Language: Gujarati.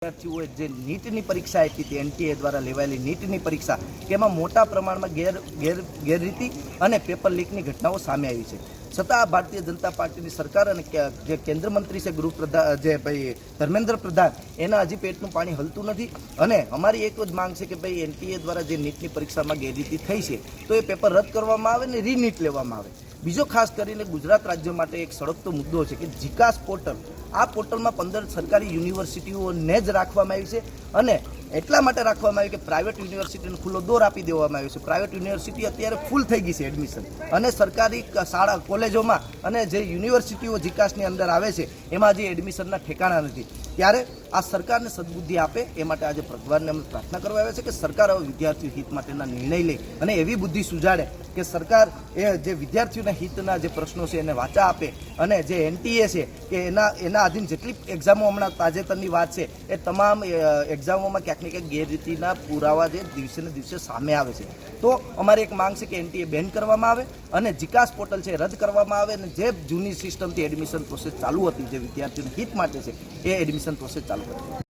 વિદ્યાર્થીઓએ જે નીટની પરીક્ષા આપી હતી, એનટીએ દ્વારા લેવાયેલી નીટની પરીક્ષા તેમાં મોટા પ્રમાણમાં ગેર ગેર, ગેરરીતિ અને પેપર લીકની ઘટનાઓ સામે આવી છે. છતાં ભારતીય જનતા પાર્ટીની સરકાર અને જે કેન્દ્ર મંત્રી છે ગૃહ પ્રધાન જે ભાઈ ધર્મેન્દ્ર પ્રધાન, એના હજી પેટનું પાણી હલતું નથી અને અમારી એક જ માંગ છે કે ભાઈ એનટીએ દ્વારા જે નીટની પરીક્ષામાં ગેરરીતિ થઈ છે, તો એ પેપર રદ કરવામાં આવે ને રીનીટ લેવામાં આવે. બીજો ખાસ કરીને ગુજરાત રાજ્ય માટે એક સળગતો મુદ્દો છે કે જીકાસ પોર્ટલ, આ પોર્ટલમાં પંદર સરકારી યુનિવર્સિટીઓને જ રાખવામાં આવી છે અને એટલા માટે રાખવામાં આવી કે પ્રાઇવેટ યુનિવર્સિટીને ખુલ્લો દોર આપી દેવામાં આવ્યો છે. પ્રાઇવેટ યુનિવર્સિટી અત્યારે ફૂલ થઈ ગઈ છે એડમિશન. અને સરકારી શાળા, કોલેજોમાં અને જે યુનિવર્સિટીઓ જીકાસની અંદર આવે છે, એમાં જે એડમિશનના ઠેકાણા નથી. ત્યારે આ સરકારને સદબુદ્ધિ આપે એ માટે આજે ભગવાનને અમે પ્રાર્થના કરવા આવ્યા છે કે સરકાર હવે વિદ્યાર્થીઓ હિત માટેના નિર્ણય લે અને એવી બુદ્ધિ સુજાડે કે સરકાર એ જે વિદ્યાર્થીઓના હિતના જે પ્રશ્નો છે એને વાચા આપે અને જે એનટીએ છે કે એના એના આધીન જેટલી એક્ઝામો હમણાં તાજેતરની વાત છે એ તમામ એક્ઝામોમાં ક્યાંક ને ક્યાંક ગેરરીતિના પુરાવા જે દિવસે ને દિવસે સામે આવે છે. તો અમારી એક માંગ છે કે એનટીએ બેન કરવામાં આવે અને જીકાસ પોર્ટલ છે રદ કરવામાં આવે અને જે જૂની સિસ્ટમથી એડમિશન પ્રોસેસ ચાલુ હતી જે વિદ્યાર્થીઓના હિત માટે છે એ એડમિશન પ્રોસેસ ચાલુ કરે